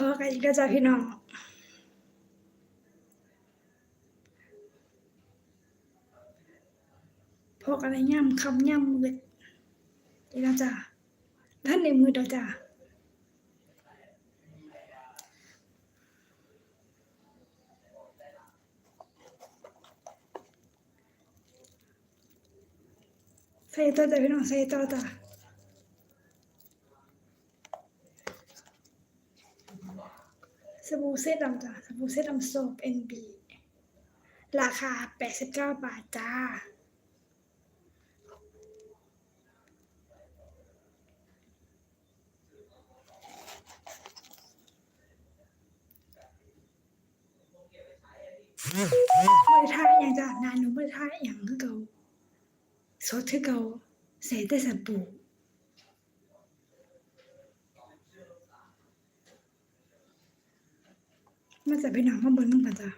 พอกันอีกแล้วจ้ะพี่น้องพอกันอะไรย่ำคำย่ำมืดอีกแล้วจ้ะท่านในมือเดียวจ้ะใส่ต่อจ้ะพี่น้องใส่ต่อจ้ะ สบู่เซตดำจ้ะสบู่เซตดำโซฟเอ็นบีราคา 89 บาทจ้า บริทายอย่างจ้ะนานหนูบริทายอย่างคือเก่าสดคือเก่าใส่แต่สบู่ มาจากพี่น้องมาเบิ้งน้ำกันจ้ะ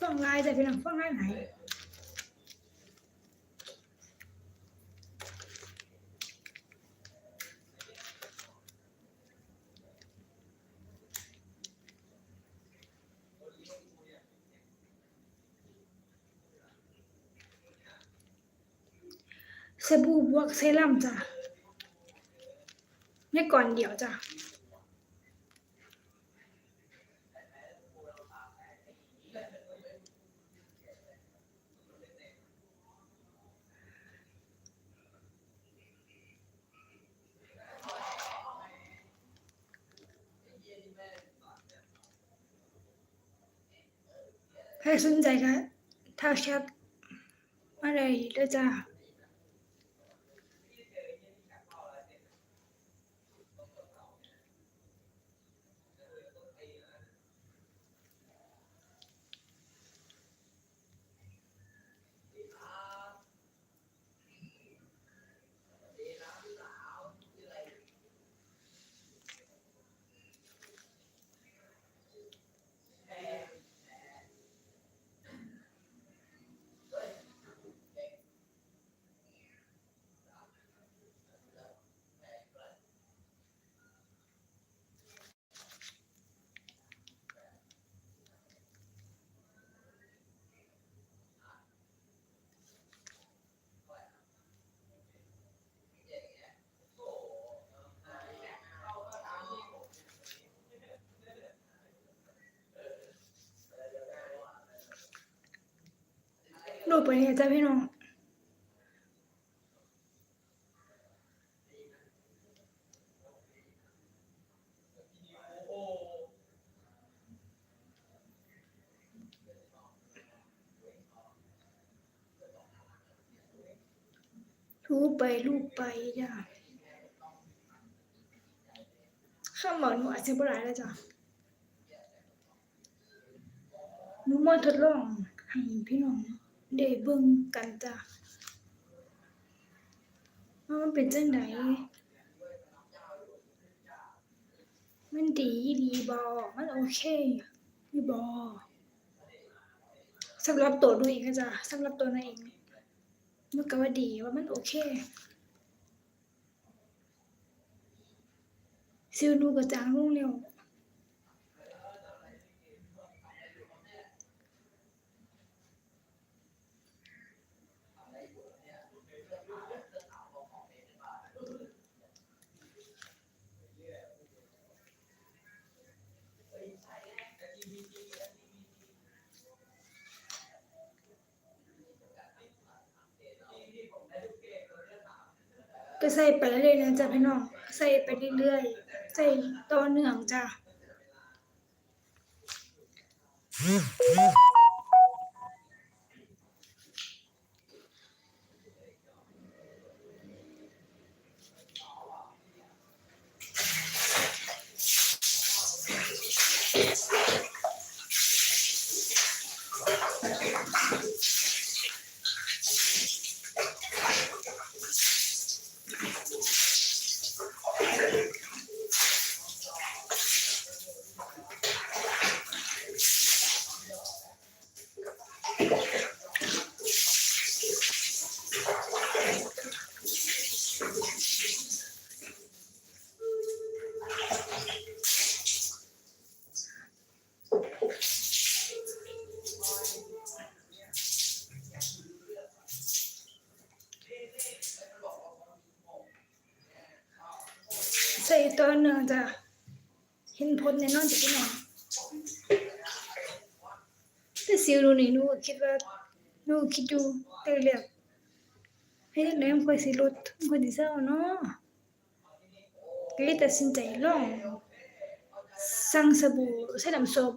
ฟังลายจ้ะพี่น้องฟังลา บู่บวกเซรั่มจ้ะไม่ก่อนเดียวจ้ะใครสนใจก็ทักแชทมาเลยด้อจ้า ไปเนี่ยจ้ะพี่น้องรูปไปรูปไปจ้ะข้ามหมอนหนูอาจจะบ่ได้แล้วจ้ะหนูมาทดลองให้พี่น้อง ได้เบิ่งกันจ้ะว่ามันเป็นจังไดมันดีดีบอมันโอเคดีบอสำหรับตัวดูเองนะจ้ะสำหรับตัวนั่นเองมันก็ว่าดีว่ามันโอเคซิวหนูก็จางลงเร็ว ก็ใส่ไปเรื่อยๆนะจ๊ะพี่น้องใส่ไปเรื่อยๆใส่ต่อเนื่องจ้ะ จะเห็นผลแน่นอนจ้ะพี่น้องแต่สิวดูนี่หนูคิดว่าหนูคิดอยู่แต่เรียกให้จังไดมันค่อยสิลดมันค่อยสิเศร้าเนาะก็เลยตัดสินใจลองสั่งสบู่ใส่น้ำส้ม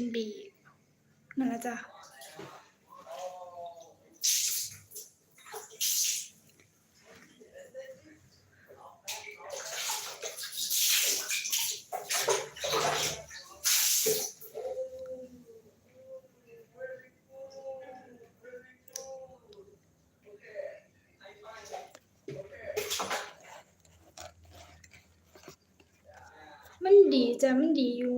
NB นั่นแหละจ้ะ มัน ดีจ้ะมันดีอยู่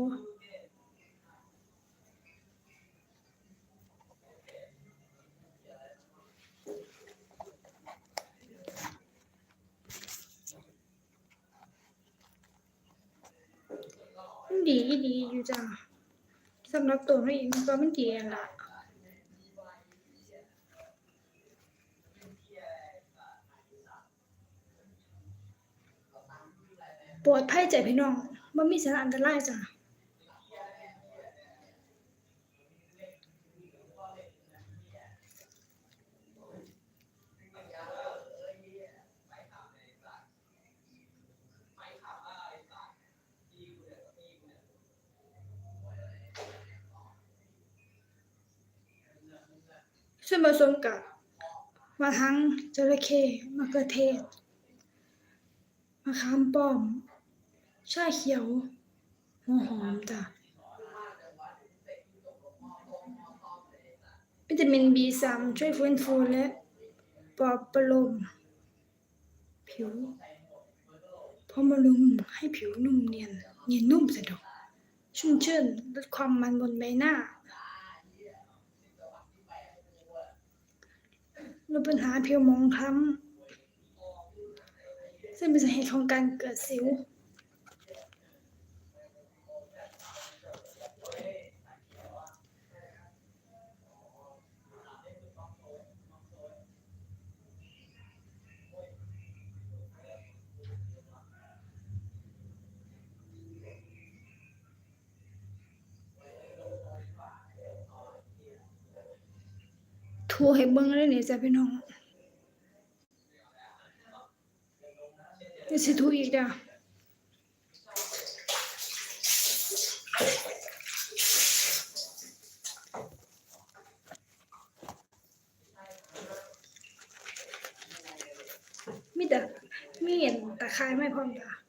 ดีอีอยู่จ้ะสำหรับตัวเราเองก็มันดีอะล่ะปลอดภัยใจพี่น้อง บ่มีสารอันตรายจ้ะส่วนผสมกับมะทังจระเข้มะเขือเทศมะขามป้อม ชาเขียวหัวหอมจ้ะวิตามิน B3 ช่วยฟื้นฟูและปลอบประโลมผิวพร้อมบำรุงให้ผิวนุ่มเนียน เนียนนุ่มสะดวกชุ่มชื่นลดความมันบนใบหน้าลดปัญหาผิวหมองคล้ำซึ่งเป็นสาเหตุของการเกิดสิว ถูให้เบิ่งเลยนี่จ้ะพี่น้องเดี๋ยวสิถูอีกเด้อมีแต่มีเห็นตะไคร้ไม่พร้อมจ้ะ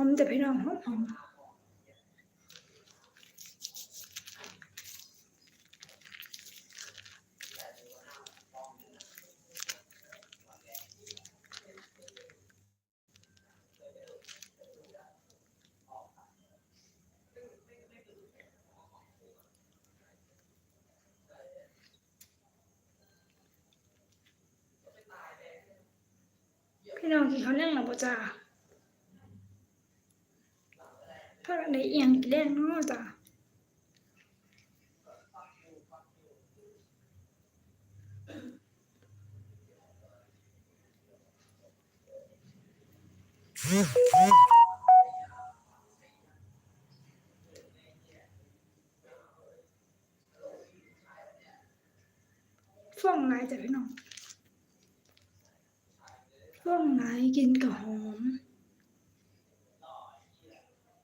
อมจ้ะพี่น้องหอมหอมพี่น้องกินข้าวแรงหรือเปล่าจ้า ถ้าอันใดเอียงกินแรงเนาะจ้า ฟ่องหลา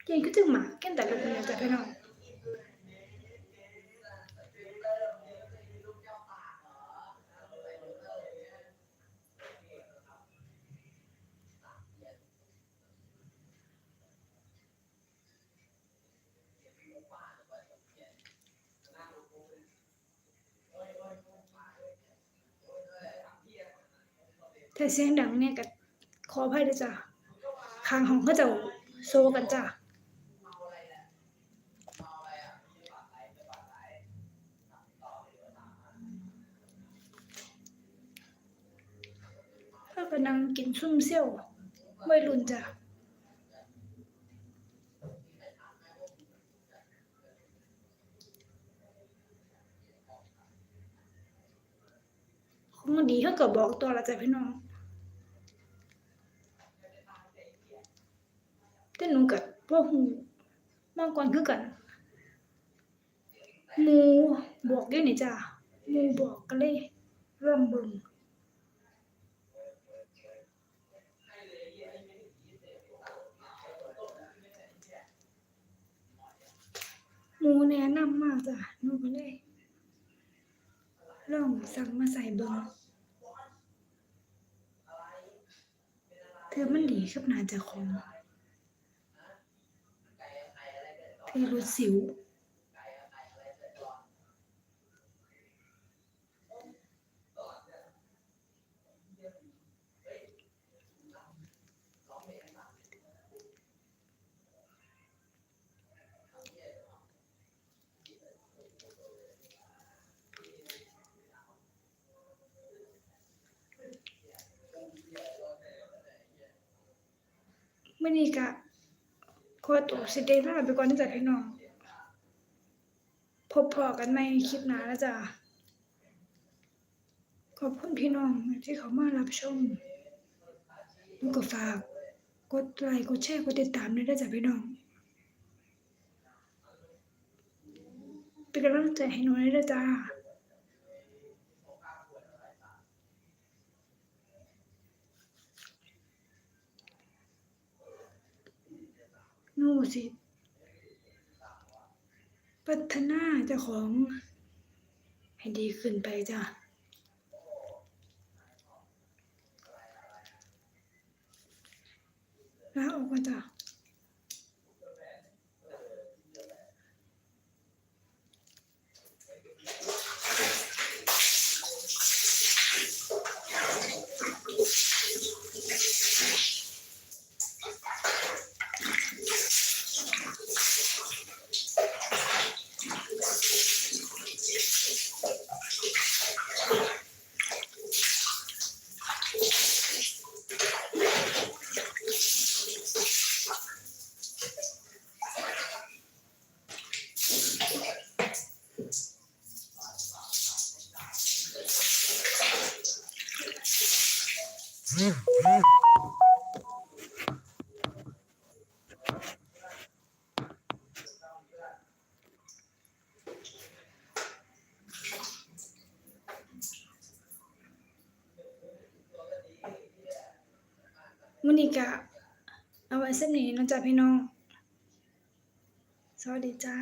ยจ้ะพี่น้องก็ถึงหมาแกินแต่ละคนเนี่ยจ้ะพี่น้องถ้าเสียงดังเนี่ยก็ขออภัยด้วยจ้ะข้างห้องก็จะโซกันจ้ะ นั่งกินซุ่มเซี่ยววัยรุ่นจ้ะของดีเขาก็บอกตัวละจ้ะพี่น้องแต่หนูกับพ่อหูมาก่อนคือกันหมูบอกด้วยนี่จ้ะหมูบอกก็เลยลองเบิ่ง มูแนะนำมากจ้ะหนูก็เลยลองสั่งมาใส่เบิ่งเธอมันดีกับหนาจะของที่ลดสิว มื่อนี้ก็ขอตัวสิเดลาไปก่อนนะจ๊ะพี่น้อง พบพอกันในคลิปหน้าแล้วจ้ะขอบคุณพี่น้องที่เขามารับชมแล้วก็ฝากกดไลค์กดแชร์กดติดตามด้วยนะจ๊ะพี่น้อง เป็นกำลังใจให้หนูด้วยนะจ้า หนูสิพัฒนาเจ้าของ ให้ดีขึ้นไปจ้ะลาออกก่อนจ้ะ มื้อนี้ก็เอาไว้เส้นนี้นะจ๊ะพี่น้อง สวัสดีจ้า